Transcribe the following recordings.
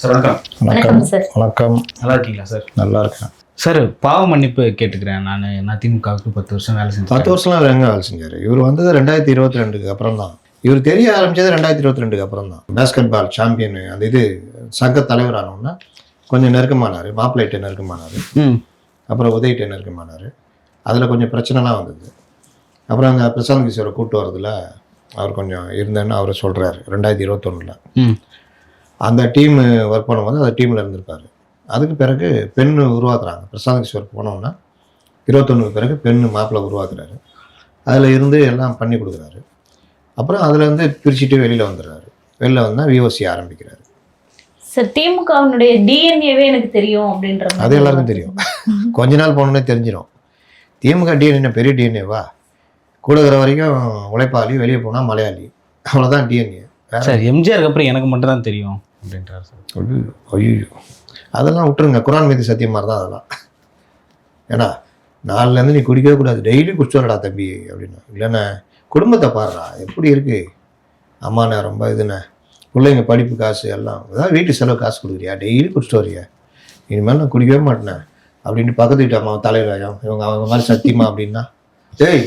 Sir வணக்கம். வணக்கம். வணக்கம் சார். வணக்கம். நல்லா இருக்கீங்களா சார்? நல்லா இருக்கேன் சார் பாவ மன்னிப்பு கேட்டுக்கிறேன். நான் நான் திமுகவுக்கு பத்து வருஷம் வேலை செஞ்சேன். பத்து வருஷம்லாம் எங்கே வேலை செஞ்சார்? இவர் வந்தது ரெண்டாயிரத்தி இருபத்தி ரெண்டுக்கு அப்புறம் தான் இவர் தெரிய ஆரம்பிச்சது ரெண்டாயிரத்தி இருபத்தி ரெண்டுக்கு அப்புறம் தான் பேஸ்கெட் பால் சாம்பியன் அந்த இது சங்க தலைவர் ஆனோன்னா கொஞ்சம் நெருக்கமானார். மாப்பிள்ளைகிட்ட நெருக்கமானார். ம். அப்புறம் உதயிட்ட நெருக்கமானார். அதில் கொஞ்சம் பிரச்சனைலாம் வந்தது. அப்புறம் அந்த பிரசாந்த் கிஷோரை கூட்டு வரதுல அவர் கொஞ்சம் இருந்தேன்னு அவர் சொல்கிறாரு ரெண்டாயிரத்தி இருபத்தொன்னில். ம். அந்த டீம் ஒர்க் பண்ணும்போது அந்த டீமில் இருந்திருப்பார். அதுக்கு பிறகு பெண் உருவாக்குறாங்க. பிரசாந்த் கிஷோர் போனோன்னா இருபத்தொன்னுக்கு பிறகு பெண் மாப்பிள்ளை உருவாக்குறாரு. அதில் இருந்து எல்லாம் பண்ணி கொடுக்குறாரு. அப்புறம் அதுலேருந்து பிரிச்சுட்டு வெளியில் வந்துடுறாரு. வெளில வந்தால் விஓசி ஆரம்பிக்கிறாரு. சார் திமுகவினுடைய டிஎன்ஏவே எனக்கு தெரியும் அப்படின்ற அது எல்லாருக்கும் தெரியும். கொஞ்ச நாள் போனோன்னே தெரிஞ்சிடும் திமுக டிஎன்ஏ பெரிய டிஎன்ஏவா கூட இருக்கிற வரைக்கும் உழைப்பாளி வெளியே போனால் மலையாளி. அவ்வளோதான் டிஎன்ஏ சார் எம்ஜிஆருக்கு அப்புறம் எனக்கு மட்டும் தான் தெரியும். அப்படின்றார் சார். ஐயோ அதெல்லாம் விட்டுருங்க. குரான் மீது சத்தியம் மாதிரி தான் அதெல்லாம். ஏன்னா நாலுலேருந்து நீ குடிக்கவே கூடாது. டெய்லி குடிச்சு வரடா தம்பி அப்படின்னு. இல்லைண்ணே குடும்பத்தை பாடுறா எப்படி இருக்கு? அம்மாண்ணே ரொம்ப இதுண்ணே பிள்ளைங்க படிப்பு காசு எல்லாம். அதான் வீட்டு செலவு காசு கொடுக்குறியா? டெய்லி குடிச்சிட்டு வரியா? இனிமேல் நான் குடிக்கவே மாட்டேனே அப்படின்ட்டு பக்கத்து வீட்டு அம்மா தலைவராயம் இவங்க அவங்க மாதிரி சத்தியமா அப்படின்னா டேய்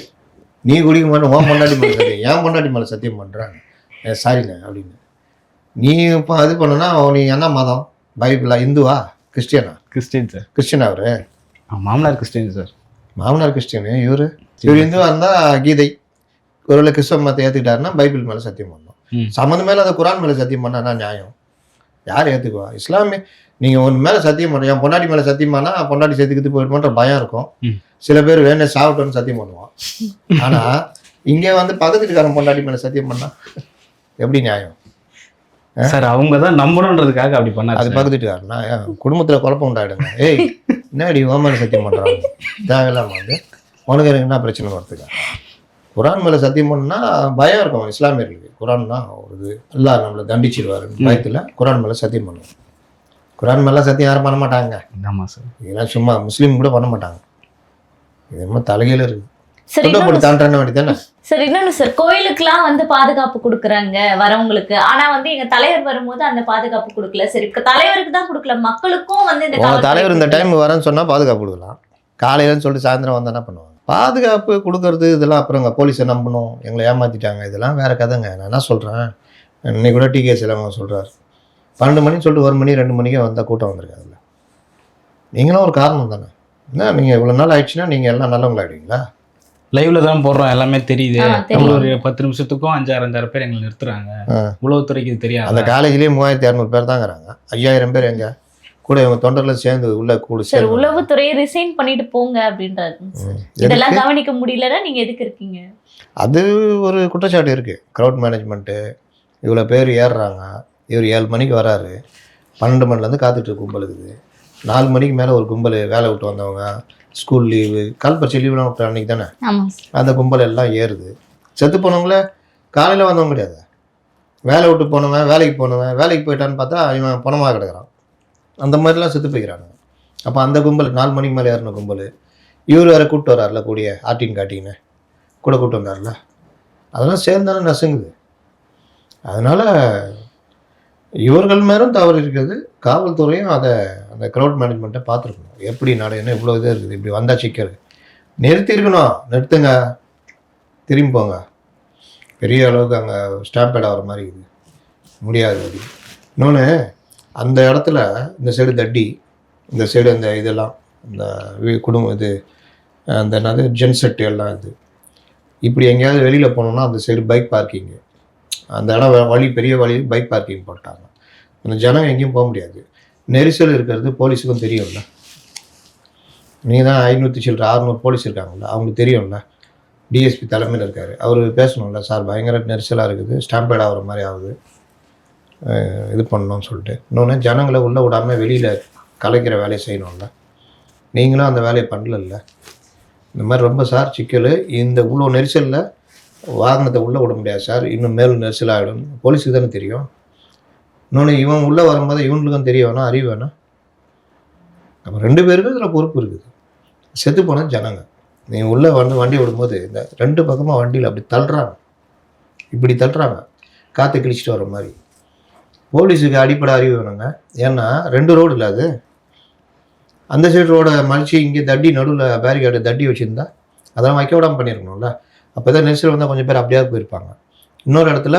நீ குடிக்க மாட்டேன் உன் பொண்டாட்டி மேலே சத்தியம் ஏன் பொண்டாட்டி மேலே சத்தியம் பண்ணுறாங்க சாரிண்ணே அப்படின்னு. நீ இப்போ இது பண்ணுனா நீ என்ன மதம்? பைபிளா இந்துவா? கிறிஸ்டியனா? Christian sir. கிறிஸ்டியன் அவரு? மாமனார் கிறிஸ்டின் சார். மாமனார் கிறிஸ்டியனு இவரு? இவர் இந்துவா இருந்தால் கீதை. ஒருவேளை கிறிஸ்தவ மதத்தை ஏற்றுக்கிட்டாருன்னா பைபிள் மேலே சத்தியம் பண்ணணும். ம். சம்மந்த மேலே அந்த குரான் மேலே சத்தியம் பண்ணா நியாயம்? யார் ஏற்றுக்குவா இஸ்லாமிய நீங்கள் ஒன்று மேலே சத்தியம் பண்ண என் பொண்டாட்டி மேலே சத்தியம் பண்ணால் பொண்டாட்டி சேர்த்துக்கிட்டு போயிடுமோன்ற பயம் இருக்கும். சில பேர் வேணே சாப்பிட்டோன்னு சத்தியம் பண்ணுவான். ஆனால் இங்கே வந்து பக்கத்து வீட்டுக்காரன் பொண்டாட்டி மேலே சத்தியம் பண்ணா எப்படி நியாயம்? சார் அவங்க தான் நம்பணுன்றதுக்காக அப்படி பண்ணாரு அது சார். பக்கத்து வீட்டுக்காரனா ஏன் குடும்பத்தில் குழப்பம் உண்டாயிடுங்க. ஏய் என்னடி ஓமன சத்தியம் பண்ணுறாங்க தேவையில்லாம வந்து உனக்கு எனக்கு என்ன பிரச்சனை வரதுக்கா குரான் மேலே சத்தியம் பண்ணா பயம் இருக்கும் இஸ்லாமியர்களுக்கு. குரான் தான் ஒரு இது அல்லாஹ் நம்மளை தண்டிச்சிருவாரு பயத்தில் குரான் மேலே சத்தியம் பண்ணுவோம் குரான் மேலே சத்தியம் யாரும் பண்ண மாட்டாங்க. ஆமா சார். இதெல்லாம் சும்மா முஸ்லீம் கூட பண்ண மாட்டாங்க. இது என்ன தலைகையில் இருக்கு. சார் சார் இன்னொன்னு சார் கோயிலுக்குலாம் வந்து பாதுகாப்பு கொடுக்குறாங்க வரவங்களுக்கு. ஆனா வந்து எங்க தலைவர் வரும்போது அந்த பாதுகாப்பு கொடுக்கல. சரி தலைவருக்கு தான் கொடுக்கல. மக்களுக்கும் வந்து இந்த தலைவர் இந்த. டைம் வரேன்னு சொன்னால் பாதுகாப்பு கொடுக்கலாம். காலையிலன்னு சொல்லிட்டு சாயந்தரம் வந்தா என்ன பண்ணுவாங்க? பாதுகாப்பு கொடுக்கறது இதெல்லாம் அப்புறங்க போலீஸை நம்பணும். எங்களை ஏமாத்திட்டாங்க. இதெல்லாம் வேற கதைங்க. நான் என்ன சொல்கிறேன் இன்னைக்கு கூட டிகே சிலவங்க சொல்கிறார் பன்னெண்டு மணின்னு சொல்லிட்டு ஒரு மணி ரெண்டு மணிக்கே வந்தால் கூட்டம் வந்திருக்காதுல்ல நீங்களும் ஒரு காரணம் தானே. என்ன நீங்கள் இவ்வளோ நாள் ஆயிடுச்சுன்னா நீங்கள் எல்லாம் நல்லவங்களாயிடுவீங்களா? லைவ்ல தான் போடுறோம் எல்லாமே தெரியுது. ஒரு பத்து நிமிஷத்துக்கும் அஞ்சாறு அஞ்சாறு பேர் எங்களை நிறுத்துறாங்க. உளவுத்துறைக்கு இது தெரியாது. அந்த காலேஜ்லேயே மூவாயிரத்தி இரநூறு பேர் தாங்கிறாங்க. ஐயாயிரம் பேர் எங்க? கூட இவங்க தொண்டரில் சேர்ந்து உள்ள கூட சார் சேர்ந்து. உளவுத்துறையை ரிசைன் பண்ணிட்டு போங்க அப்படின்றாரு. இதெல்லாம் கவனிக்க முடியலன்னா நீங்க எதுக்கு இருக்கீங்க? அது ஒரு குற்றச்சாட்டு இருக்குது க்ரௌட் மேனேஜ்மெண்ட்டு இவ்வளோ பேர் ஏறுறாங்க. இவர் ஏழு மணிக்கு வராரு. பன்னெண்டு மணிலேருந்து காத்துட்டு இருக்கு கும்பல் இருக்குது. நாலு மணிக்கு மேலே ஒரு கும்பல் வேலை விட்டு வந்தவங்க. ஸ்கூல் லீவு கால்பரிச்சை லீவுலாம் விட்ட அன்றைக்கி தானே? அந்த கும்பல் எல்லாம் ஏறுது. செத்து போனவங்கள காலையில் வந்தவங்க கிடையாது. வேலை விட்டு போனவன் வேலைக்கு போனவன் வேலைக்கு போயிட்டான்னு பார்த்தா இவன் பணமாக கிடக்குறான். அந்த மாதிரிலாம் செத்து போய்க்கிறாங்க. அப்போ அந்த கும்பல் நாலு மணிக்கு மேலே ஏறின கும்பல் இவர் வேற கூப்பிட்டு வர்றாருல கூடிய ஆட்டின் காட்டின்னு கூட கூப்பிட்டு வந்தார்ல. அதெல்லாம் சேர்ந்தானே நசுங்குது. அதனால் இவர்கள் மேலும் தவறு இருக்குது காவல்துறையும் அதை அந்த க்ரௌட் மேனேஜ்மெண்ட்டை பார்த்துருக்கணும். எப்படி நடக்கணும் இவ்வளோ இதாக இருக்குது இப்படி வந்தால் சிக்கல் நிறுத்தியிருக்கணும் நிறுத்துங்க. திரும்பி போங்க. பெரிய அளவுக்கு அங்கே ஸ்டாம்ப் பேட் ஆகிற மாதிரி இருக்குது. முடியாது. அது இன்னொன்று அந்த இடத்துல இந்த சைடு தட்டி இந்த சைடு அந்த இதெல்லாம் இந்த குடும்பம் இது அந்த என்னது ஜென் செட்டு எல்லாம் இது. இப்படி எங்கேயாவது வெளியில் போனோம்னா அந்த சைடு பைக் பார்க்கிங்கு அந்த இடம் வழி பெரிய வழி பைக் பார்க்கிங் போட்டாங்க. அந்த ஜனம் எங்கேயும் போக முடியாது. நெரிசல் இருக்கிறது போலீஸுக்கும் தெரியும்ல. நீங்கள் தான் ஐநூற்றி சில்லற அறுநூறு போலீஸ் இருக்காங்கல்ல அவங்களுக்கு தெரியும்ல. டிஎஸ்பி தலைமையில் இருக்கார். அவர் பேசணும்ல சார் பயங்கர நெரிசலாக இருக்குது ஸ்டாம்பேட் ஆகிற மாதிரி ஆகுது. இது பண்ணணும்னு சொல்லிட்டு. இன்னொன்று ஜனங்களை உள்ளே விடாமல் வெளியில் கலைக்கிற வேலையை செய்யணும்ல. நீங்களும் அந்த வேலையை பண்ணலல்ல. இந்த மாதிரி ரொம்ப சார் சிக்கல். இந்த இவ்வளோ நெரிசலில் வாகனத்தை உள்ளே விட முடியாது சார். இன்னும் மேலும் நெரிசல் ஆகிடும் போலீஸுக்கு தானே தெரியும். இன்னொன்று இவன் உள்ளே வரும்போது இவனுக்கும் தெரிய வேணாம் அறிவு வேணாம். அப்போ ரெண்டு பேருக்கும் இதில் பொறுப்பு இருக்குது. செத்து போன ஜனங்க. நீ உள்ளே வந்து வண்டி விடும்போது இந்த ரெண்டு பக்கமாக வண்டியில் அப்படி தள்ளுறாங்க. இப்படி தள்ளுறாங்க. காற்று கிழிச்சிட்டு வர மாதிரி. போலீஸுக்கு அடிப்படை அறிவு வேணுங்க. ஏன்னா ரெண்டு ரோடு இல்லை அது. அந்த சைடு ரோட மறைச்சி இங்கே தட்டி நடுவில் பேரிகார்டு தட்டி வச்சுருந்தா அதெல்லாம் வைக்க விடாமல் பண்ணியிருக்கணும்ல. அப்போ தான் நெரிசல் வந்தால் கொஞ்சம் பேர் அப்படியே போயிருப்பாங்க. இன்னொரு இடத்துல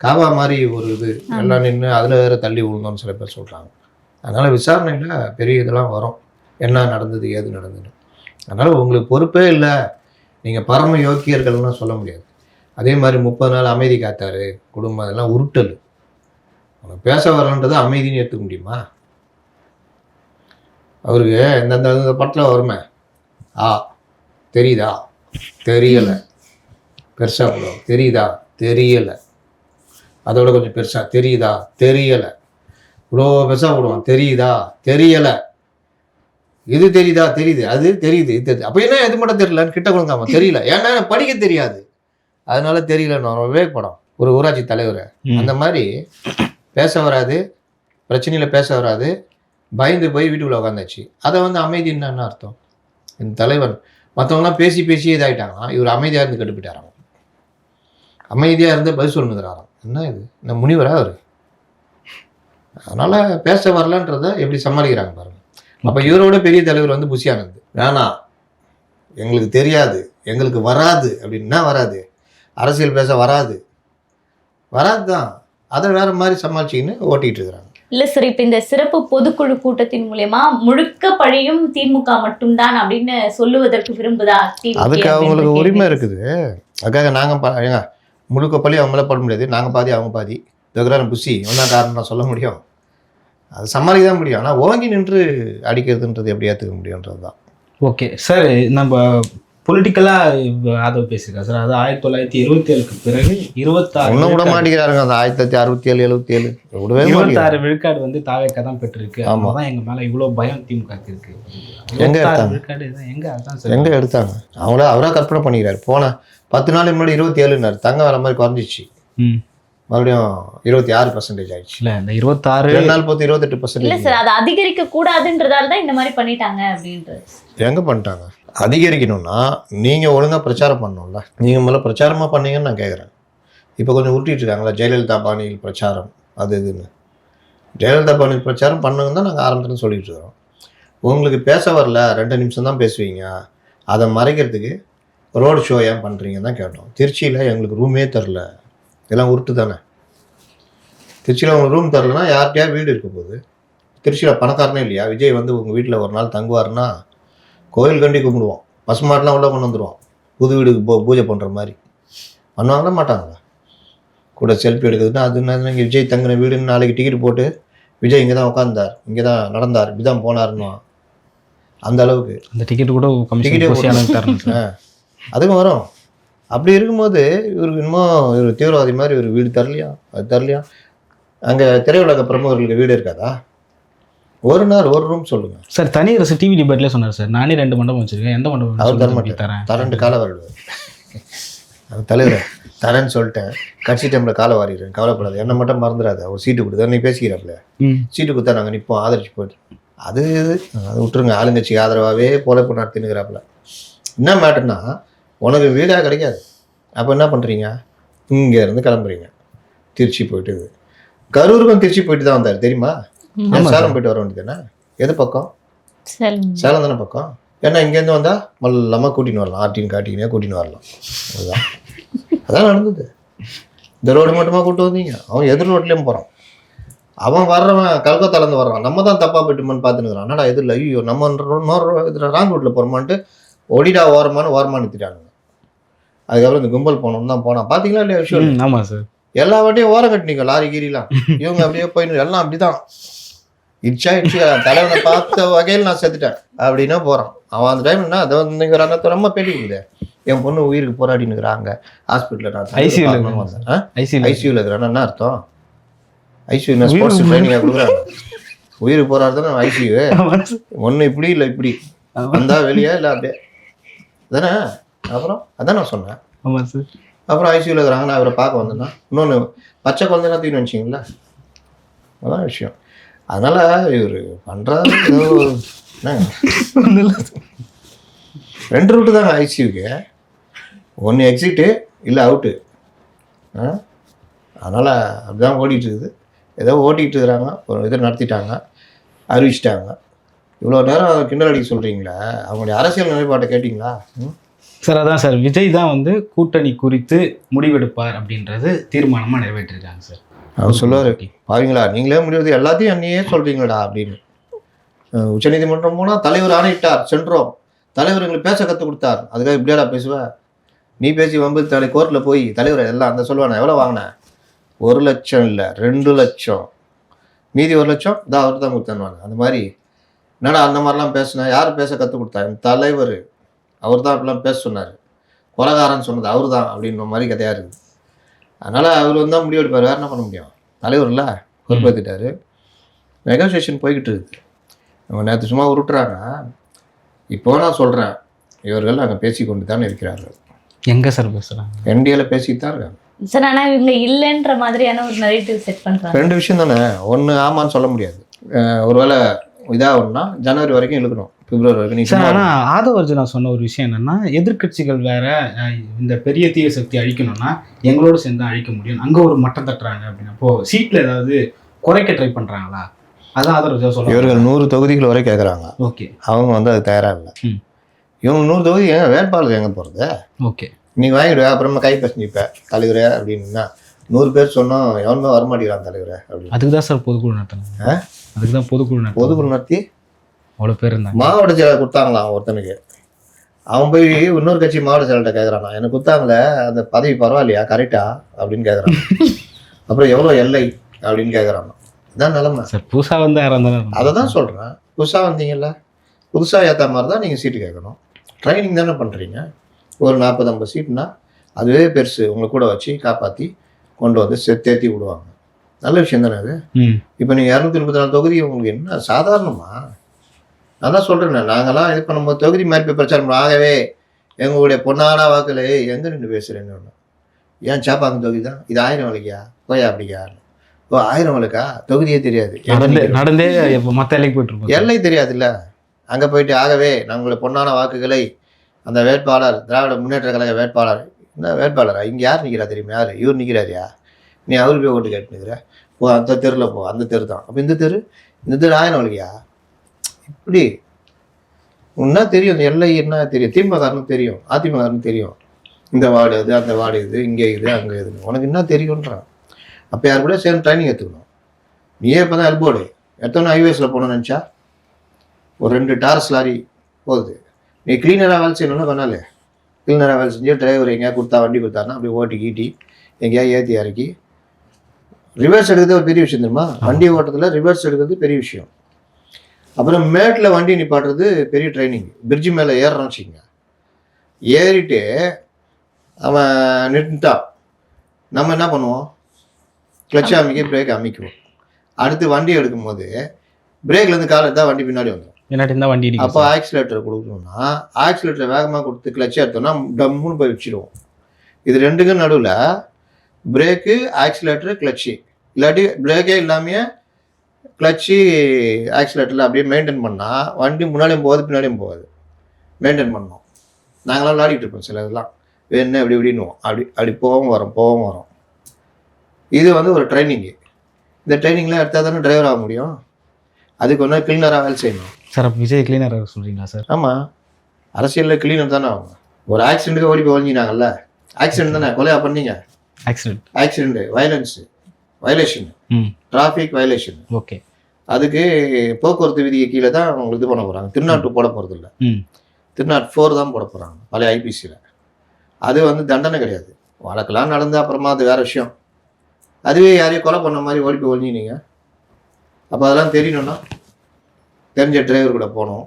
காவா மாதிரி ஒரு இது எல்லாம் நின்று அதில் வேற தள்ளி விழுந்தோம்னு சில பேர் சொல்கிறாங்க அதனால் விசாரணையில் பெரிய இதெல்லாம் வரும். என்ன நடந்தது ஏது நடந்தது அதனால் உங்களுக்கு பொறுப்பே இல்லை. நீங்கள் பரம யோக்கியர்கள்லாம் சொல்ல முடியாது. அதே மாதிரி முப்பது நாள் அமைதி காத்தாரு குடும்பம் அதெல்லாம் உருட்டல். உனக்கு பேச வரலன்றது அமைதின்னு ஏற்றுக்க முடியுமா? அவருக்கு இந்தந்த இந்த படத்தில் வருமே. ஆ தெரியுதா? தெரியலை. பெருசாக தெரியுதா? தெரியலை. அதோட கொஞ்சம் பெருசாக தெரியுதா? தெரியலை. இவ்வளோ பெருசாக போடுவான். தெரியுதா? தெரியலை. இது தெரியுதா? தெரியுது. அது தெரியுது. இது தெரியுது. அப்போ என்ன? எது மட்டும் தெரியலன்னு கிட்ட கொடுங்காம தெரியல. ஏன்னா படிக்க தெரியாது. அதனால தெரியலன்னு விவேக் படம். ஒரு ஊராட்சி தலைவர். அந்த மாதிரி பேச வராது. பிரச்சனையில் பேச வராது. பயந்து போய் வீட்டுக்குள்ளே உட்காந்தாச்சு அதை வந்து அமைதின்னு என்ன அர்த்தம். இந்த தலைவன் மற்றவங்களாம் பேசி பேசி இதாகிட்டாங்கன்னா இவர் அமைதியாக இருந்து கட்டுப்பிட்டாராம் அமைதியாக இருந்து பதில் சொல்லுங்கிறாராம் என்ன இது? இந்த முனிவரா அவர் அதனால் பேச வரலன்றதை எப்படி சமாளிக்கிறாங்க பாருங்க. அப்போ இவரோட பெரிய தலைவர் வந்து புஷி ஆனந்த் வேணாம் எங்களுக்கு தெரியாது. எங்களுக்கு வராது. அப்படின்னா வராது. அரசியல் பேச வராது. வராது தான் அதை வேற மாதிரி சமாளிச்சிக்கின்னு ஓட்டிகிட்டு இருக்கிறாங்க. இல்ல சார் இப்ப இந்த சிறப்பு பொதுக்குழு கூட்டத்தின் மூலியமா முழுக்க பழியும் திமுக மட்டும்தான் அப்படின்னு சொல்லுவதற்கு விரும்புதா அதுக்கு அவங்களுக்கு. உரிமை இருக்குது. அதுக்காக நாங்கள் முழுக்க பழி அவங்கள போட முடியாது. நாங்கள் பாதி அவங்க பாதி. இதுக்குறான புஷி ஒன்றா காரணம் சொல்ல முடியும். அது சமாளிக்க தான் முடியும். ஆனால் ஓங்கி நின்று அடிக்கிறதுன்றது எப்படி ஏற்றுக்க முடியுன்றது தான் ஓகே. சார் நம்ம பொலிட்டிக்கலாக அதை பேசியிருக்கேன் சார் அது ஆயிரத்தி தொள்ளாயிரத்தி இருபத்தி ஏழுக்கு பிறகு இருபத்தாறு ஒன்றும் விட மாட்டேங்கிறாருங்க அந்த ஆயிரத்தி தொள்ளாயிரத்தி அறுபத்தி ஏழு எழுபத்தி ஏழு விடவே இருபத்தாறு விழுக்காடு வந்து தாவேக்கா தான் பெற்றிருக்கு. ஆமா. தான் எங்க மேல இவ்வளவு பயம் திமுக இருக்கு. எங்க எடுத்தாங்க? எங்க அதான் சார். எங்கே எடுத்தாங்க? அவங்கள அவராக கற்பனை பண்ணிக்கிறாரு. போன பத்து நாள் முன்னாடி இருபத்தி ஏழுன்னாரு தங்க வேலை மாதிரி குறைஞ்சிச்சு. ம். மறுபடியும் இருபத்தி ஆறு பர்சன்டேஜ் ஆயிடுச்சு. இல்ல இந்த இருபத்தாறு ரெண்டு நாள் பொறுத்து இருபத்தெட்டு இல்ல பர்சன்டேஜ் சார் அதை அதிகரிக்க கூடாதுன்றதால தான் இந்த மாதிரி பண்ணிட்டாங்க அப்படின்றது. எங்கே பண்ணிட்டாங்க? அதிகரிக்கணும்னா நீங்கள் ஒழுங்காக பிரச்சாரம் பண்ணணும்ல. நீங்கள் முதல்ல பிரச்சாரமாக பண்ணீங்கன்னு நான் கேட்குறேன் இப்போ கொஞ்சம் உருட்டிட்டு இருக்காங்களா ஜெயலலிதா பாணியில் பிரச்சாரம் அது இதுன்னு. ஜெயலலிதா பாணியில் பிரச்சாரம் பண்ணுங்க தான் நாங்கள் ஆரம்பத்தில் சொல்லிட்டு இருக்கிறோம். உங்களுக்கு பேச வரல ரெண்டு நிமிஷம் தான் பேசுவீங்க. அதை மறைக்கிறதுக்கு ரோடு ஷோ ஏன் பண்ணுறீங்கன்னு தான் கேட்டோம். திருச்சியில் எங்களுக்கு ரூமே தரல. இதெல்லாம் உருட்டு தானே. திருச்சியில் உங்களுக்கு ரூம் தரலன்னா யார்கிட்டயா வீடு இருக்க போகுது. திருச்சியில் பணக்காரனே இல்லையா? விஜய் வந்து உங்கள் வீட்டில் ஒரு நாள் தங்குவாருன்னா கோயில் கண்டி கும்பிடுவோம். பசுமாட்டெலாம் உள்ளே கொண்டு வந்துடுவோம் புது வீடுக்கு பூ பூஜை பண்ணுற மாதிரி. பண்ணுவாங்களா மாட்டாங்களா? கூட செல்ஃபி எடுக்குதுன்னா அது என்ன இங்கே விஜய் தங்கின வீடுன்னு நாளைக்கு டிக்கெட் போட்டு விஜய் இங்கே தான் உட்காந்தார் இங்கே தான் நடந்தார் இப்படி தான் போனாருன்னு. அந்த அளவுக்கு. அந்த டிக்கெட் கூட டிக்கெட்டே அதுக்கும் வரும். அப்படி இருக்கும்போது இவருக்கு இன்னும் இவர் தீவிரவாதி மாதிரி ஒரு வீடு தரலையா அது தரலையா? அங்கே திரையுலக பிரமுகர்களுக்கு வீடு இருக்காதா? ஒரு நாள் ஒரு ரூம் சொல்லுங்க. சார் தனி அரசு டிவி டிபேட்லேயே சொன்னார் சார். நானே ரெண்டு மண்டபம் வச்சிருக்கேன். எந்த மண்டபம் அவர் தர மாட்டார். தரேன். தரேன்ட்டு காலை வாரிடுவார் அவர் தலைவர் தரேன்னு சொல்லிட்டேன். கட்சி டைமில் காலை வாரிடுறேன். கவலைப்படாது. என்ன மட்டும் மறந்துடாது. அவர் சீட்டு கொடுத்தா நீ பேசிக்கிறாப்ல ம். சீட்டு கொடுத்தா நாங்கள் நிற்போம் ஆதரிச்சு போயிட்டு. அது அது விட்டுருங்க. ஆளுங்கட்சிக்கு ஆதரவாகவே பொழைப்பு நடத்தினுக்கிறாப்புல என்ன மேட்டர்னா உனக்கு வீடாக கிடைக்காது. அப்போ என்ன பண்ணுறீங்க இங்கேருந்து கிளம்புறீங்க. திருச்சி போயிட்டு. கரூருக்கும் திருச்சி போயிட்டு தான் வந்தார். தெரியுமா. சேலம் போயிட்டு வர வேண்டியதுதானே? எது பக்கம்? சேலம். தானே பக்கம்? ஏன்னா இங்கேருந்து வந்தால் மல்லமாக கூட்டின்னு வரலாம். ஆட்டின்னு காட்டிக்கினே கூட்டின்னு வரலாம். அதுதான் அதான் நடந்தது. இந்த ரோடு மட்டுமா கூட்டு வந்தீங்க? அவன் எதிர் ரோட்லேயும் போகிறான் அவன் வர்றவன் கல்கத்தாலேருந்து வர்றான். நம்ம தான் தப்பாக போயிட்டுமான்னு பார்த்துனுக்குறான் என்னடா எதிரில்? ஐயோ நம்ம இன்னொரு இதில் ராங் ரூட்டில் போகிறோமான்ட்டு ஒடிடா ஓரமானு ஓரமாக நிறுத்திட்டானுங்க. அதுக்கப்புறம் இந்த கும்பல் போனோம் தான் போனான். பார்த்தீங்களா இல்லையா விஷயம்? ஆமா சார். எல்லா வாட்டியும் ஓரம் கட்டினீங்க லாரி கீரிலாம். இவங்க அப்படியே போயின்னு எல்லாம் அப்படிதான். இச்சா இச்சா தலைவனை பார்த்த வகையில் நான் செத்துட்டேன். அப்படின்னா போகிறான் அவன் அந்த டைம் என்ன அதை வந்து ரொம்ப பேட்டி கொடுக்குது என் பொண்ணு உயிருக்கு போராடின்னு இருக்கிறாங்க. ஹாஸ்பிட்டலில் நான் ICU ல பார்க்கணும்னு வந்தேன் ஐசியூவில் இருக்கிறான்னா என்ன அர்த்தம்? ஐசியூ என்ன ஸ்போர்ட்ஸ் ட்ரைனிங்காக கொடுக்குறாங்க. உயிருக்கு போராடுறது ஐசியூ ஒன்று இப்படி இல்லை இப்படி. வந்தா வெளியே இல்லை அப்படியே. தானே அப்புறம் அதான் நான் சொன்னேன். ஆமா சார். அப்புறம் ஐசியூவில் இருக்கிறாங்க நான் அவரை பார்க்க வந்தேன்னா. இன்னொன்று பச்சை குழந்தைனா தூக்கி வச்சிங்களா அதான் விஷயம். அதனால் இவர் பண்ணுறாரு ரெண்டு ரூட்டு தாங்க ஐசியூக்கு ஒன்று எக்ஸிட்டு இல்லை அவுட்டு அதனால் அப்படிதான் ஓடிட்டு இருக்குது. ஏதோ ஓட்டிகிட்டு இருக்கிறாங்க ஒரு இதை நடத்திட்டாங்க அறிவிச்சிட்டாங்க. இவ்வளோ நேரம் கிண்டல் அடிக்க சொல்கிறீங்களே அவங்களுடைய அரசியல் நிலைப்பாட்டை கேட்டிங்களா? ம்? சார் அதான் சார். விஜய் தான் வந்து கூட்டணி குறித்து முடிவெடுப்பார் அப்படின்றது தீர்மானமாக நிறைவேற்றிருக்காங்க சார். அவர் சொல்லுவார் பாவீங்களா? நீங்களே முடிவது எல்லாத்தையும் என்னையே சொல்கிறீங்களா அப்படின்னு. உச்சநீதிமன்றம் போனால் தலைவர் ஆணையிட்டார் சென்றோம். தலைவர் எங்களுக்கு பேச கற்றுக் கொடுத்தார். அதுக்காக இப்படியாடா பேசுவேன் நீ பேசி வம்பு தலை கோர்ட்டில் போய் தலைவர் எல்லாம் அந்த சொல்லுவானே எவ்வளோ வாங்கினேன் ஒரு லட்சம் இல்லை ரெண்டு லட்சம். மீதி ஒரு லட்சம் இதான் அவர் தான் கொடுத்தானுவாங்க அந்த மாதிரி என்னடா அந்த மாதிரிலாம் பேசினேன் யார் பேச கற்றுக் கொடுத்தா? என் தலைவர். அவர் தான் அப்படிலாம் பேச சொன்னார். கொலகாரன்னு சொன்னது அவர் தான் அப்படின்ற மாதிரி கதையாக இருக்குது. அதனால் அவர் வந்து தான் முடிவெடுப்பார் வேறு என்ன பண்ண முடியும்? தலைவர் இல்லை பொறுப்பேற்றுட்டாரு நெகோசியேஷன் போய்கிட்டு இருக்குது. நம்ம நேற்று சும்மா உருட்டுறாங்க. இப்போ நான் சொல்கிறேன் இவர்கள் அங்கே பேசி கொண்டு தான் இருக்கிறார்கள். எங்கே சார் பேசுகிறாங்க என்டிஏல பேசிட்டு தான் இருக்காங்க. சார் ஆனா இவங்க இல்லைன்ற மாதிரியான ஒரு நரேட்டிவ் செட் பண்றாங்க. ரெண்டு விஷயம் தானே. ஒன்று ஆமான்னு சொல்ல முடியாது. ஒருவேளை இதாகணும்னா ஜனவரி வரைக்கும் இழுக்கணும். பிப்ரவரி சார் ஆனால் ஆதவர்ஜுனா சொன்ன ஒரு விஷயம் என்னன்னா எதிர்க்கட்சிகள் வேற இந்த பெரிய தீய சக்தி அழிக்கணும்னா எங்களோட சேர்ந்து அழிக்க முடியும். அங்கே ஒரு மட்டம் தட்டுறாங்க அப்படின்னா அப்போ சீட்டில் ஏதாவது குறைக்க ட்ரை பண்ணுறாங்களா அதான் ஆதரவு சொல்ல இவர்கள் நூறு தொகுதிகள் வரை கேட்குறாங்க ஓகே. அவங்க வந்து அது தயாராக இல்லை. ம். இவங்க நூறு தொகுதி எங்க வேட்பாளர் எங்கே போகிறது ஓகே. நீ வாங்கிடுவ அப்புறமா கை பசங்கிப்ப தலைவரே அப்படின்னா. நூறு பேர் சொன்னோம் எவனுமே வரமாட்டேங்கிறான் தலைவரே அப்படின்னு. அதுக்கு தான் சார் பொதுக்குழு நடத்தினாங்க? அதுக்கு தான் பொதுக்குழு பொதுக்குழு நடத்தி அவ்வளோ பேர் இருந்தாங்க. மாவட்ட செயலர் கொடுத்தாங்களாம் ஒருத்தனுக்கு? அவன் போய் இன்னொரு கட்சி மாவட்ட செயலர்கிட்ட கேட்குறானா எனக்கு கொடுத்தாங்களே அந்த பதவி பரவாயில்லையா கரெக்டா அப்படின்னு கேட்குறான் அப்புறம் எவ்வளோ எல்லை? அப்படின்னு கேட்குறான் இதான் நிலமை. சார் புதுசாக வந்து இருந்தாலும் அதை தான் சொல்கிறேன் புதுசாக வந்தீங்கல்ல புதுசாக ஏற்ற மாதிரி தான் நீங்கள் சீட்டு கேட்கணும். ட்ரைனிங் தானே பண்ணுறீங்க ஒரு நாற்பது ஐம்பது சீட்னா அதுவே பெருசு. உங்களை கூட வச்சு காப்பாற்றி கொண்டு வந்து தேத்தி விடுவாங்க. நல்ல விஷயம் தானே அது? இப்போ நீங்கள் இரநூத்தி முப்பத்தி நாலு தொகுதி உங்களுக்கு என்ன? சாதாரணமா? நான் தான் சொல்கிறேன் நாங்கள்லாம் இது பண்ணும்போது தொகுதி மாதிரி போய் பிரச்சாரம். ஆகவே எங்களுடைய பொன்னான வாக்கில் எங்கே நின்று பேசுகிறேன்னு ஒன்று ஏன் சாப்பாங்க தொகுதி தான்? இது ஆயிரம் வலிக்கா போயா அப்படியா? ஓ ஆயிரம் வலுக்கா தொகுதியே தெரியாது. நடந்தே மற்ற எல்லைக்கு போயிட்டு எல்லை தெரியாதுல்ல. அங்கே போயிட்டு ஆகவே நம்மளுடைய பொன்னான வாக்குகளை அந்த வேட்பாளர் திராவிட முன்னேற்ற கழக வேட்பாளர் என்ன வேட்பாளரா? இங்கே யார் நிற்கிறா தெரியுமா? யார்? இவர் நிற்கிறாரியா நீ அவரு போய் ஓட்டு கேட்டுனுக்குற போ அந்த தெருவில் போ அந்த தெரு தான். அப்போ இந்த தெரு? இந்த தெரு ஆயிரம் வழியா இப்படி. ஒன்றா தெரியும் இந்த எல்லை என்ன தெரியும்? திமுகன்னு தெரியும் அதிமுகன்னு தெரியும். இந்த வார்டு இது அந்த வார்டு இது இங்கே இது அங்கே இது உனக்கு என்ன தெரியுன்றான் அப்போ யார் கூட சேர்ந்து ட்ரைனிங் எடுத்துக்கணும். நீயே இப்போ தான் எல்போடு எத்தனை ஹைவேஸில் போகணும்னு நினச்சா? ஒரு ரெண்டு டாரஸ் லாரி போகுது. நீ கிளீனராக வேலை செய்யணும்னா பண்ணாலே கிளீனராக வேலை செஞ்சு டிரைவர் எங்கேயா கொடுத்தா வண்டி கொடுத்தாருன்னா அப்படி ஓட்டி கீட்டி எங்கேயா ஏற்றி இறக்கி ரிவர்ஸ் எடுக்கிறது ஒரு பெரிய விஷயம் தெரியுமா? வண்டி ஓட்டத்தில் ரிவர்ஸ் எடுக்கிறது பெரிய விஷயம். அப்புறம் மேட்டில் வண்டி நிப்பாட்டுறது பெரிய ட்ரைனிங் பிரிட்ஜு மேலே ஏறுறான்னு வச்சுக்கோங்க. ஏறிட்டு அவன் நின்றுட்டான் நம்ம என்ன பண்ணுவோம்? கிளச் அமைக்க பிரேக் அமைக்குவோம். அடுத்து வண்டி எடுக்கும்போது பிரேக்லேருந்து கால் எடுத்தால் வண்டி பின்னாடி வந்துடும் என்னாட்டி இருந்தால் வண்டி அப்போ ஆக்சிலேட்டர் கொடுக்கணும்னா ஆக்சிலேட்டர் வேகமாக கொடுத்து கிளச் எடுத்தோம்னா டம்முன்னு போய் வச்சிடுவோம் இது ரெண்டுக்கும் நடுவில் பிரேக்கு ஆக்சிலேட்டர் கிளச்சு இல்லாட்டி பிரேக்கே இல்லாமையே கிளச்சு ஆக்சிலேட்டரில் அப்படியே மெயின்டைன் பண்ணால் வண்டி முன்னாடியும் போகாது பின்னாடியும் போகாது. மெயின்டைன் பண்ணோம். நாங்களாம் விளையாடிட்டு இருப்போம் சில இதெல்லாம். வேணும் அப்படி இப்படின்னுவோம். அப்படி அப்படி போகவும் வரோம் போகவும் வரோம். இது வந்து ஒரு ட்ரைனிங்கு இந்த ட்ரைனிங்லாம் எடுத்தால் தானே டிரைவர் ஆக முடியும். அதுக்கு ஒன்று கிளீனராக வேலை செய்யணும். சார் அப்போ விஜய் கிளீனர் சொல்கிறீங்களா சார்? ஆமாம் அரசியலில் கிளீனர் தானே அவங்க. ஒரு ஆக்சிடென்ட்டுக்கு ஓடி போய் ஒழிஞ்சினாங்கல்ல ஆக்சிடென்ட் தானே? கொலையா பண்ணீங்க? ஆக்சிடென்ட் ஆக்சிடென்ட் வயலன்ஸு வயலேஷன் ம். டிராஃபிக் வயலேஷன் ஓகே அதுக்கு போக்குவரத்து விதிக்கு கீழே தான் அவங்க இது பண்ண போகிறாங்க திருநாட்டு போட போகிறது இல்லை. திருநாட் ஃபோர் தான் போட போகிறாங்க பழைய ஐபிசியில் அது வந்து தண்டனை கிடையாது. வழக்கெல்லாம் நடந்து அப்புறமா அது வேற விஷயம். அதுவே யாரையும் கொலை பண்ண மாதிரி ஓடி போய் ஒழிஞ்சினீங்க. அப்போ அதெல்லாம் தெரியணும்னா தெரிஞ்ச டிரைவர் கூட போகணும்.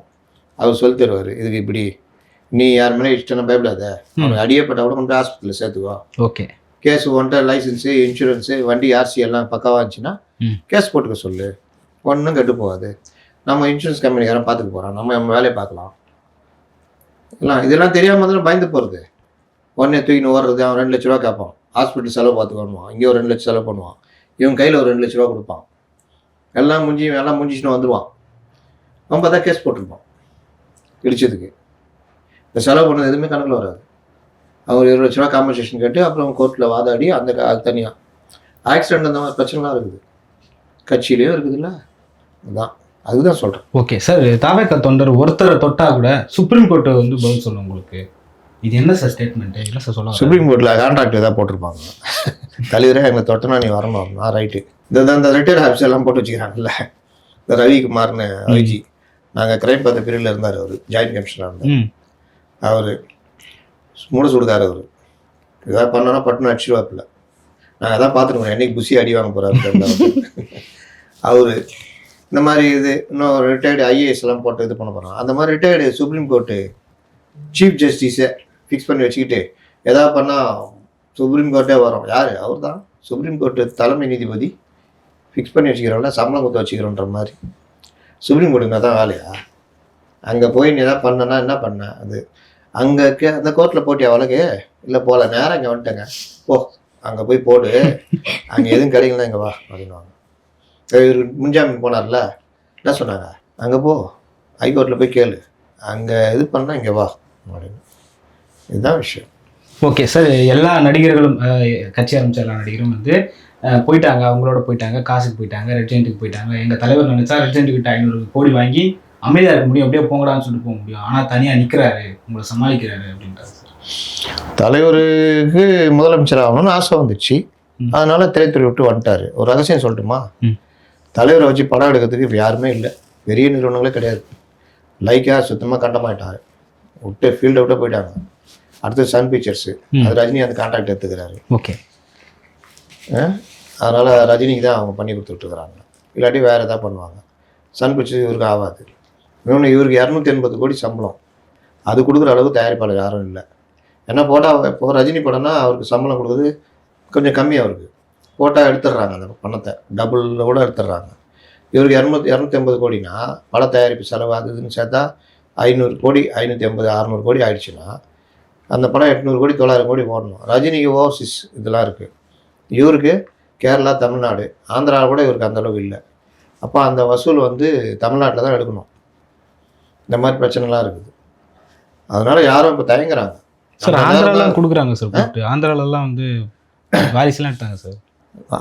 அவர் சொல்லி தருவார் இதுக்கு இப்படி நீ யார் மேலே இஷ்டம் பயப்படாத. அவனுக்கு அடியப்பட்ட கூட கொண்டு ஆஸ்பத்திரியில் சேர்த்துக்கோ. ஓகே கேஸ் ஒன்றை லைசன்ஸு இன்சூரன்ஸு வண்டி ஆர்சி எல்லாம் பக்காவாக இருந்துச்சுன்னா. கேஸ் போட்டுக்க சொல்லு. ஒன்றும் கெட்டு போகாது. நம்ம இன்சூரன்ஸ் கம்பெனிக்காரன் பார்த்துக்க போகிறான் நம்ம நம்ம வேலையை பார்க்கலாம். எல்லாம் இதெல்லாம் தெரியாமல் தானே பயந்து போகிறது உடனே தூக்கின்னு ஓடுறது அவன் ரெண்டு லட்ச ரூபா கேட்பான். ஹாஸ்பிட்டல் செலவு பார்த்துக்கணுவான் இங்கே ஒரு ரெண்டு லட்சம் செலவு பண்ணுவான். இவன் கையில் ஒரு ரெண்டு லட்ச ரூபா கொடுப்பான். எல்லாம் முடிஞ்சு எல்லாம் முடிஞ்சிச்சுன்னு வந்துடுவான் அவன் பார்த்தா கேஸ் போட்டிருப்பான். இடிச்சதுக்கு. இந்த செலவு பண்ணது எதுவுமே கணக்கில் வராது. அவங்க ஒரு இருபது லட்ச ரூபா காம்பன்சேஷன் கேட்டு அப்புறம் கோர்ட்டில் வாதாடி அந்த தனியாக ஆக்சிடென்ட் அந்த மாதிரி பிரச்சனைலாம் இருக்குது. கட்சியிலையும் இருக்குதுல்ல. அதுதான் அதுதான் சொல்கிறேன் ஓகே சார் தாவேக்கா தொண்டர் ஒருத்தரை தொட்டா கூட சுப்ரீம் கோர்ட் வந்து பதில் சொல்லும் உங்களுக்கு. இது என்ன சார் ஸ்டேட்மெண்ட் இல்லை சார் சொல்ல சுப்ரீம் கோர்ட்டில் கான்ட்ராக்ட் ஏதாவது போட்டிருப்பாங்க. தலைவரே எங்களை தொட்டனா நீ வரணும் நான் ரைட்டு இந்த இந்த- ரிட்டையர் ஆஃபீஸ் எல்லாம் போட்டு வச்சுக்கிறாங்கல்ல. இந்த ரவிக்குமார்னு ஐஜி. நாங்கள் கிரைம் பார்த்த பீரியடில் இருந்தார் அவர். ஜாயின்ட் இருந்தார் ம். அவர் மூட சுடுதார் அவர் ஏதாவது பண்ணோன்னா பட்டுன்னு அடிச்சிடுவாப்பில்ல நான் அதான் பார்த்துருக்கோம் என்னைக்கு புசி அடி வாங்க போகிறாரு அவர். இந்த மாதிரி இது இன்னும் ரிட்டையர்டு ஐஏஎஸ் எல்லாம் போட்டு இது பண்ண போகிறோம் அந்த மாதிரி ரிட்டையர்டு சுப்ரீம் கோர்ட்டு சீஃப் ஜஸ்டிஸை ஃபிக்ஸ் பண்ணி வச்சுக்கிட்டு எதாவது பண்ணால் சுப்ரீம் கோர்ட்டே வரும். யார்? அவர் தான் சுப்ரீம் கோர்ட்டு தலைமை நீதிபதி ஃபிக்ஸ் பண்ணி வச்சுக்கிறோம்ல சம்பளம் கொடுத்து வச்சுக்கிறோன்ற மாதிரி. சுப்ரீம் கோர்ட்டுங்க தான் வேலையா அங்கே போய் நீ எதாவது பண்ணனா என்ன பண்ண? அது அங்கே கே அந்த கோர்ட்டில் போட்டியா வழக்கு இல்லை போகல நேரம் இங்கே வந்துட்டேங்க. போ அங்கே போய் போடு. அங்கே எதுவும் கிடைக்கல இங்கே வா அப்படின்னுவாங்க. இவர் முன்ஜாமீன் போனார்ல? என்ன சொன்னாங்க? அங்கே போ. ஹைகோர்ட்டில் போய் கேளு. அங்கே இது பண்ணால் இங்கே வா அப்படின்னு. இதுதான் விஷயம். ஓகே சார் எல்லா நடிகர்களும் கட்சி ஆரம்பிச்ச எல்லா நடிகரும் வந்து போயிட்டாங்க. அவங்களோட போயிட்டாங்க. காசுக்கு போயிட்டாங்க. ரெட்ஜென்ட்டுக்கு போயிட்டாங்க. எங்கள் தலைவர் நினைச்சா ரெட்ஜென்ட் கிட்ட ஐநூறு கோடி வாங்கி அமைதியாக இருக்க முடியும் அப்படியே போங்கடான்னு சொல்லிட்டு போக முடியும். ஆனால் தனியாக நிற்கிறாரு உங்களை சமாளிக்கிறாரு அப்படின்றாரு. தலைவருக்கு முதலமைச்சர் ஆகணும்னு ஆசை வந்துச்சு. அதனால திரைத்துறை விட்டு வந்துட்டாரு. ஒரு ரகசியம் சொல்லட்டுமா. தலைவரை வச்சு படம் எடுக்கிறதுக்கு இப்போ யாருமே இல்லை. பெரிய நிறுவனங்களே கிடையாது. லைக்கா சுத்தமாக கண்டமாயிட்டாரு விட்டு ஃபீல்டை விட்டு போயிட்டாங்க. அடுத்து சன் பிக்சர்ஸு. அது ரஜினி அந்த கான்ட்ராக்ட் எடுத்துக்கிறாரு. ஓகே. அதனால் ரஜினிக்கு தான் அவங்க பண்ணி கொடுத்துட்ருக்குறாங்க இல்லாட்டி வேறு எதாவது பண்ணுவாங்க. சன் பிக்சர்ஸ் இவருக்கு ஆகாது. இன்னொன்று இவருக்கு இரநூத்தி எண்பது கோடி சம்பளம். அது கொடுக்குற அளவுக்கு தயாரிப்பாளர் யாரும் இல்லை. ஏன்னா போட்டால் இப்போ ரஜினி படம்னா அவருக்கு சம்பளம் கொடுக்குறது கொஞ்சம் கம்மி அவருக்கு. போட்டால் எடுத்துடுறாங்க அந்த பணத்தை. டபுளில் கூட எடுத்துடுறாங்க. இவருக்கு இரநூத்தி இரநூத்தி ஐம்பது கோடினா பட தயாரிப்பு செலவு அது இதுன்னு சேர்த்தா ஐநூறு கோடி ஐநூற்றி ஐம்பது அறநூறு கோடி ஆயிடுச்சுன்னா அந்த படம் எட்நூறு கோடி தொள்ளாயிரம் கோடி ஓடணும். ரஜினிக்கு ஓவர்சீஸ் இதெல்லாம் இருக்குது இவருக்கு கேரளா தமிழ்நாடு ஆந்திராவில் கூட இவருக்கு அந்த அளவுக்கு இல்லை. அப்போ அந்த வசூல் வந்து தமிழ்நாட்டில் தான் எடுக்கணும். இந்த மாதிரி பிரச்சனைலாம் இருக்குது. அதனால யாரும் இப்போ தயங்குறாங்க. சார் ஆந்திராலாம் கொடுக்குறாங்க சார் போட்டு ஆந்திராலலாம் வந்து வாரிசுலாம் எடுத்தாங்க சார்.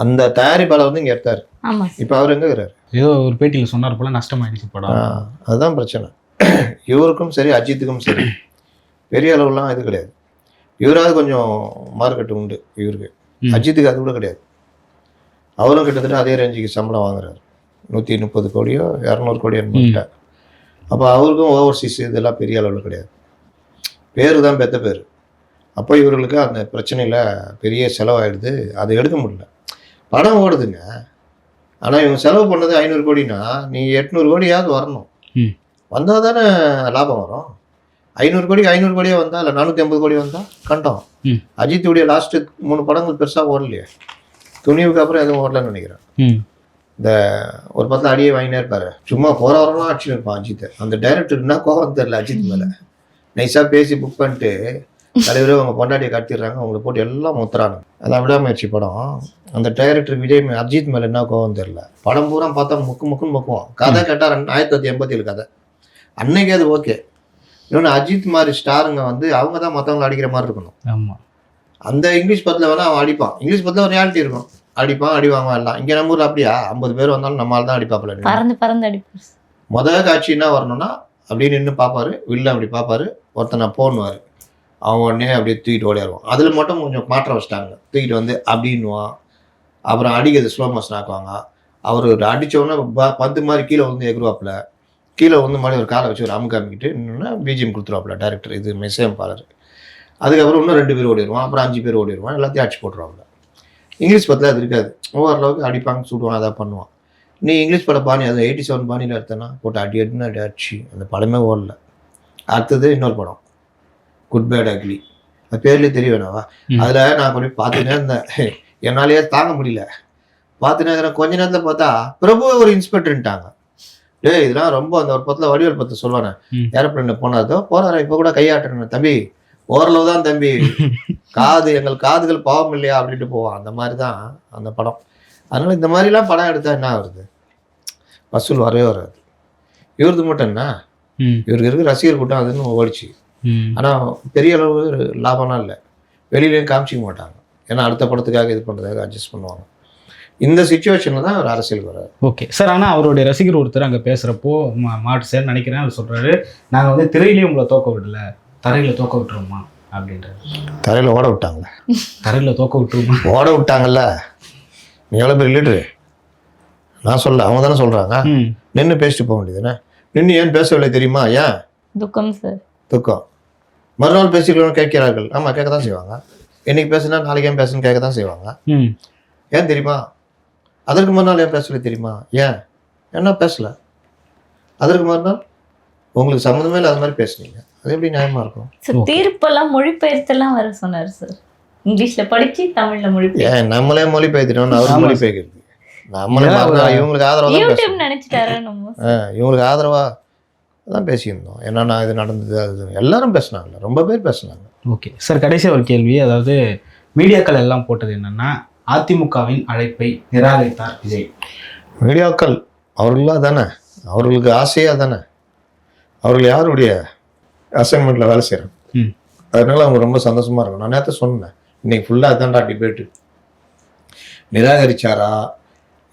அந்த தயாரிப்பாளர் வந்து இங்கே எடுத்தார். ஆமா. இப்போ அவர் எங்கே இருக்கிறார்? ஏதோ ஒரு பேட்டியில் சொன்னார் போல நஷ்டமாயிடுச்சு படம். அதுதான் பிரச்சனை. இவருக்கும் சரி அஜித்துக்கும் சரி பெரிய அளவுலாம் இது கிடையாது. இவராவது கொஞ்சம் மார்க்கெட் உண்டு இவருக்கு. அஜித்துக்கு அது கூட கிடையாது. அவரும் கிட்டத்தட்ட அதே ரேஞ்சுக்கு சம்பளம் வாங்குறாரு. நூற்றி முப்பது கோடியோ இரநூறு கோடியோ அப்போ அவருக்கும் ஓவர்சீஸ் இதெல்லாம் பெரிய அளவில் கிடையாது. பேர் தான் பெத்த பேர். அப்போ இவர்களுக்கு அந்த பிரச்சனையில் பெரிய செலவாயிடுது. அதை எடுக்க முடியல. படம் ஓடுதுங்க. ஆனால் இவங்க செலவு பண்ணது ஐநூறு கோடினா நீ எட்நூறு கோடியாவது வரணும். வந்தால் தானே லாபம் வரும். ஐநூறு கோடி ஐநூறு கோடியே வந்தா இல்லை நானூற்றி ஐம்பது கோடி வந்தால் கண்டம். அஜித்துடைய லாஸ்ட்டு மூணு படங்கள் பெருசாக ஓடலையே. துணிவுக்கு அப்புறம் எதுவும் ஓடலன்னு நினைக்கிறேன். ம் ஒரு பத்தில் அடியே வாங்கினே இருப்பாரு. சும்மா போற வரலாம் அடிச்சுன்னு இருப்பான் அஜித். அந்த டைரக்டர் என்ன கோவம் தெரியல அஜித் மேல. நைஸா பேசி புக் பண்ணிட்டு தலைவரே அவங்க பொண்டாட்டியை கட்டிடுறாங்க அவங்களை போட்டு எல்லாம் முத்துறாங்க அதான் விடாமுயற்சி படம். அந்த டைரக்டர் விஜய் அஜித் மேல என்ன கோவம் தெரியல. படம் பூரா பார்த்தா முக்கு முக்குன்னு முக்குவோம் கதை கேட்டா ரெண்டு- ஆயிரத்தி தொள்ளாயிரத்தி எண்பத்தி ஏழு கதை. அன்னைக்கு அது ஓகே இன்னொன்று அஜித் மாதிரி ஸ்டாருங்க வந்து அவங்க தான் மற்றவங்களை அடிக்கிற மாதிரி இருக்கணும். ஆமாம் அந்த இங்கிலீஷ் படத்தில் வேணா அவன் அடிப்பான். இங்கிலீஷ் படத்தில் ஒரு ரியாலிட்டி இருக்கும். அடிப்பான் அடி வாங்குவான் எல்லாம். இங்கே நம்ம ஊரில் அப்படியா? ஐம்பது பேர் வந்தாலும் நம்மளால தான் அடிப்பாப்புல பறந்து பறந்து அடிப்பு முதல் காட்சி என்ன வரணும்னா அப்படியே நின்று பார்ப்பாரு. வில்ல அப்படி பார்ப்பாரு. ஒருத்தனை போன்னுவார். அவன் உடனே அப்படியே தூக்கிட்டு ஓடிடுவான் அதில் மட்டும் கொஞ்சம் மாற்றம் வச்சிட்டாங்க. தூக்கிட்டு வந்து அப்படின்னுவான். அப்புறம் அடிக்கிறது ஸ்லோ மோஷன் ஆக்குவாங்க. அவர் அடித்தோடனே பந்து மாதிரி கீழே வந்து எகுருவாப்புல. கீழே வந்து மாதிரி ஒரு காலை வச்சு ஒரு அமுக்கு அமுக்கிட்டு நின்னா பிஜிஎம் கொடுத்துருவாப்புல. டேரக்டர் இது மெசேம்பாளர் அதுக்கப்புறம் இன்னும் ரெண்டு பேர் ஓடிடுவான் அப்புறம் அஞ்சு பேர் ஓடிடுவான் எல்லாத்தையும் அடிச்சு போட்டுருவாப்புல. இங்கிலீஷ் படத்தில் அது இருக்காது. ஓரளவுக்கு அடிப்பாங்க சுடுவான் அதான் பண்ணுவான். நீ இங்கிலீஷ் படம் பாணி அது எயிட்டி செவன் பாணியில் எடுத்தேன்னா போட்டு அடி அடின்னு அடி அடிச்சு அந்த படமே ஓடல. அடுத்தது இன்னொரு படம். குட் பேட் அக்லி அது பேர்லேயே தெரிய வேணாவா. அதில் நான் கொஞ்சம் பார்த்துட்டே இருந்தேன். என்னாலேயே தாங்க முடியல. பார்த்துட்டே இருக்கிறேன் கொஞ்ச நேரத்தில் பார்த்தா பிரபு ஒரு இன்ஸ்பெக்டர்ன்ட்டாங்க. டேய் இதெல்லாம் ரொம்ப அந்த ஒரு பத்தில் வடிவேல் பத்து சொல்லுவானே. ஏரோப்ளேனில் போனாதோ போறாரு இப்போ கூட கையாட்டுறேன் தம்பி ஓரளவு தான் தம்பி. காது எங்கள் காதுகள் பாவம் இல்லையா அப்படின்ட்டு போவான். அந்த மாதிரி தான் அந்த படம். அதனால இந்த மாதிரிலாம் படம் எடுத்தா என்ன வருது வசூல் வரவே வராது. இவரது மட்டும் என்ன? இவருக்கு இருக்க ரசிகர் கூட்டம் அதுன்னு ஓடிச்சு. ஆனால் பெரிய அளவு லாபம்லாம் இல்லை. வெளியிலையும் காமிச்சிக்க மாட்டாங்க. ஏன்னா அடுத்த படத்துக்காக இது பண்ணுறதுக்காக அட்ஜஸ்ட் பண்ணுவாங்க. இந்த சுச்சுவேஷனில் தான் அவர் அரசியலுக்கு வர்றாரு. ஓகே. சார் ஆனால் அவருடைய ரசிகர் ஒருத்தர் அங்கே பேசுகிறப்போ மாட்டு சார் நினைக்கிறேன் அவர் சொல்கிறாரு நாங்கள் வந்து திரையிலேயே உங்களை தோக்க விடல. தரையில் தோக்க விட்டுருவோமா அப்படின்றாரு. தரையில் ஓட விட்டாங்களே தரையில் தோக்க விட்டுருவோமா? ஓட விட்டாங்கல்ல? நீ எவ்வளோ பெரிய லீடரு நான் சொல்ல அவங்க தானே சொல்கிறாங்க நின்று பேசிட்டு போக வேண்டியதுதானே? நின்று ஏன் பேசவில்லை தெரியுமா? ஏன்? துக்கம் சார் துக்கம். மறுநாள் பேசிக்கலாம் கேட்கிறார்கள். ஆமாம் கேட்க தான் செய்வாங்க. இன்னைக்கு பேசுனா நாளைக்கு ஏன் பேசுன்னு கேட்க தான் செய்வாங்க. ம். ஏன் தெரியுமா? அதற்கு மறுநாள் ஏன் பேசல தெரியுமா? ஏன்? ஏன்னா பேசல? அதற்கு மறுநாள்? உங்களுக்கு சம்மந்தமே இல்லாத மாதிரி பேசுனீங்க. அது எப்படி நியாயமா இருக்கும்? சார். தீர்ப்பெல்லாம் மொழிபெயர்த்தெல்லாம் வர சொன்னார் சார் இங்கிலீஷ்ல படிச்சு தமிழ்ல ஏன் நம்மளே மொழி பெய்திட்டோம்னு அவர் ஆமா. மொழி பெய்கிறது நம்மளே இவங்களுக்கு ஆதரவாக தான் யூடியூப் நினைச்சிட்டாரு நம்ம இவங்களுக்கு ஆதரவாக தான் பேசியிருந்தோம். என்னன்னா இது நடந்தது அது. எல்லாரும் பேசுனாங்க ரொம்ப பேர் பேசுனாங்க. ஓகே சார் கடைசி ஒரு கேள்வி அதாவது மீடியாக்கள் எல்லாம் போட்டது என்னன்னா அதிமுகவின் அழைப்பை நிராகரித்தார் விஜய். மீடியாக்கள் அவர்களாக தானே அவர்களுக்கு ஆசையாக தானே அவர்கள் யாருடைய அசைன்மெண்ட்டில் வேலை செய்கிறாங்க ம். அதனால அவங்க ரொம்ப சந்தோஷமா இருக்கும். நான் நேற்று சொன்னேன் இன்னைக்கு ஃபுல்லாக அதான்டா டிபேட்டு நிராகரிச்சாரா?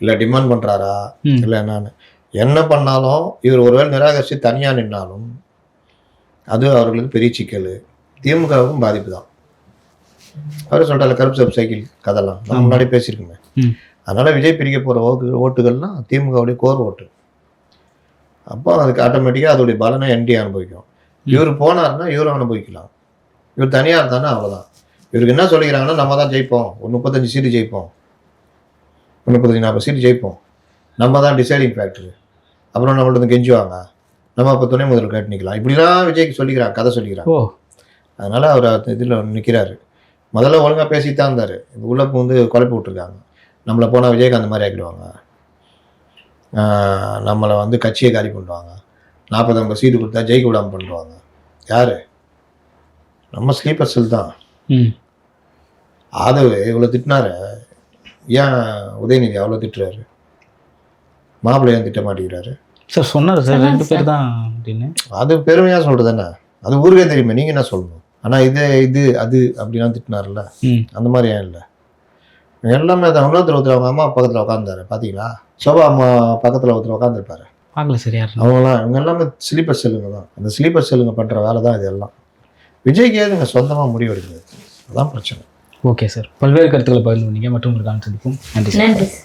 இல்லை டிமாண்ட் பண்ணுறாரா. இல்லை என்னன்னு. என்ன பண்ணாலும் இவர் ஒருவேளை நிராகரித்து தனியாக நின்னாலும் அது அவர்களுக்கு பெரிய சிக்கல். திமுகவுக்கும் பாதிப்பு தான். அவர் சொல்கிறாரு கருப்பு சப் சைக்கிள் கதெல்லாம் ஆமா. முன்னாடி பேசியிருக்கோமே. அதனால விஜய் பிரிக்க போகிற ஓட்டு ஓட்டுகள்லாம் திமுகவுடைய கோர் ஓட்டு. அப்போ அதுக்கு ஆட்டோமேட்டிக்காக அதோடைய பலனை என்டி அனுபவிக்கும். இவர் போனாருன்னா இவரும் அனுபவிக்கலாம். இவர் தனியாக இருந்தாருன்னா அவ்வளோதான் இவருக்கு என்ன சொல்லிக்கிறாங்கன்னா நம்ம தான் ஜெயிப்போம். ஒரு முப்பத்தஞ்சு சீட்டு ஜெயிப்போம். ஒரு முப்பத்தஞ்சு நாற்பது சீட்டு ஜெயிப்போம். நம்ம தான் டிசைடிங் ஃபேக்டர் அப்புறம் நம்மள்ட்ட வந்து கெஞ்சுவாங்க. நம்ம அப்போ துணை முதல் கேட்டு நிற்கலாம் இப்படிலாம் விஜய்க்கு சொல்லிக்கிறாங்க கதை சொல்லிக்கிறாங்க ஓ. அதனால் அவர் இதில் நிற்கிறாரு முதல்ல ஒழுங்காக பேசிட்டு தான் இருந்தார் உள்ள வந்து குழப்பி விட்டுருக்காங்க. நம்மளை போனால் விஜயகாந்த் மாதிரி ஆக்கிடுவாங்க. நம்மளை வந்து கட்சியை காலி பண்ணுவாங்க நாற்பது ஐம்பது சீட்டு கொடுத்தா ஜெயிக்க விடாமல் பண்ணுவாங்க யார்? நம்ம ஸ்லீப்பர் செல் தான். ஆதவ் இவ்வளோ திட்டினாரு. ஏன் உதயநிதி அவ்வளோ திட்டுறாரு? மாப்பிள்ளை ஏன் திட்ட மாட்டேங்கிறாரு? சார் சொன்னார் சார் ரெண்டு பேர். தான் அப்படின்னு. அது பெருமையாக சொல்கிறது என்ன? அது ஊருக்கே தெரியுமே நீங்கள் என்ன சொல்லணும்? ஆனால் இது இது அது அப்படிலாம் திட்டினார்ல அந்த மாதிரி ஏன் இல்லை? எல்லாமே தான். இன்னொருத்தர் ஒருத்தர் அவங்க அம்மா பக்கத்தில் உட்காந்துருந்தாரு பார்த்தீங்களா சோபா அம்மா பக்கத்தில் ஒருத்தர் உட்காந்துருப்பாரு பார்க்கல சார் யார் அவங்களாம் இவங்க எல்லாமே ஸ்லீப்பர் செல்லுங்க தான். அந்த ஸ்லீப்பர் செல்லுங்க பண்ணுற வேலை தான் இது எல்லாம் விஜய்க்கு ஏதுங்க சொந்தமாக முடிவு எடுக்கிறது அதான் பிரச்சனை. Okay sir. பல்வேறு கருத்துக்களை பகிர்ந்து பண்ணீங்க மற்றும் ஒரு காலம் சந்திப்போம். நன்றி சார். நன்றி சார்.